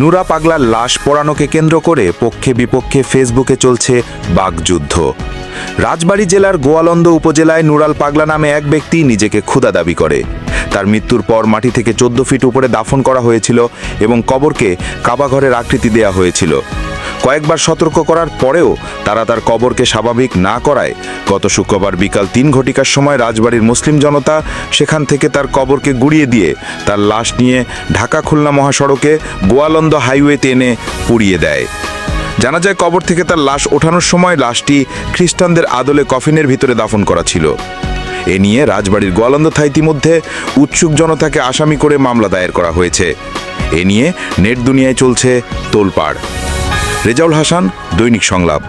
নুরা পাগলার লাশ পড়ানোকে কেন্দ্র করে পক্ষে বিপক্ষে ফেসবুকে চলছে বাগযুদ্ধ রাজবাড়ী জেলার গোয়ালন্দ উপজেলায় নুরাল পাগলা নামে এক ব্যক্তি নিজেকে ক্ষুদা দাবি করে। তার মৃত্যুর পর মাটি থেকে চোদ্দ ফিট উপরে দাফন করা হয়েছিল এবং কবরকে কাবাঘরের আকৃতি দেয়া হয়েছিল। কয়েকবার সতর্ক করার পরেও তারা তার কবরকে স্বাভাবিক না করায়। গত শুক্রবার বিকাল তিন ঘটিকার সময় রাজবাড়ির মুসলিম জনতা সেখান থেকে তার কবরকে গুড়িয়ে দিয়ে তার লাশ নিয়ে ঢাকা খুলনা মহাসড়কে গোয়ালন্দ হাইওয়েতে এনে পুড়িয়ে দেয়। জানা যায় কবর থেকে তার লাশ ওঠানোর সময় লাশটি খ্রিস্টানদের আদলে কফিনের ভিতরে দাফন করা ছিল। এ নিয়ে রাজবাড়ির গোয়ালন্দ থা ইতিমধ্যে উৎসুক জনতাকে আসামি করে মামলা দায়ের করা হয়েছে। এ নিয়ে নেট দুনিয়ায় চলছে তোলপাড়। রেজাউল হাসান দৈনিক সংলাপ।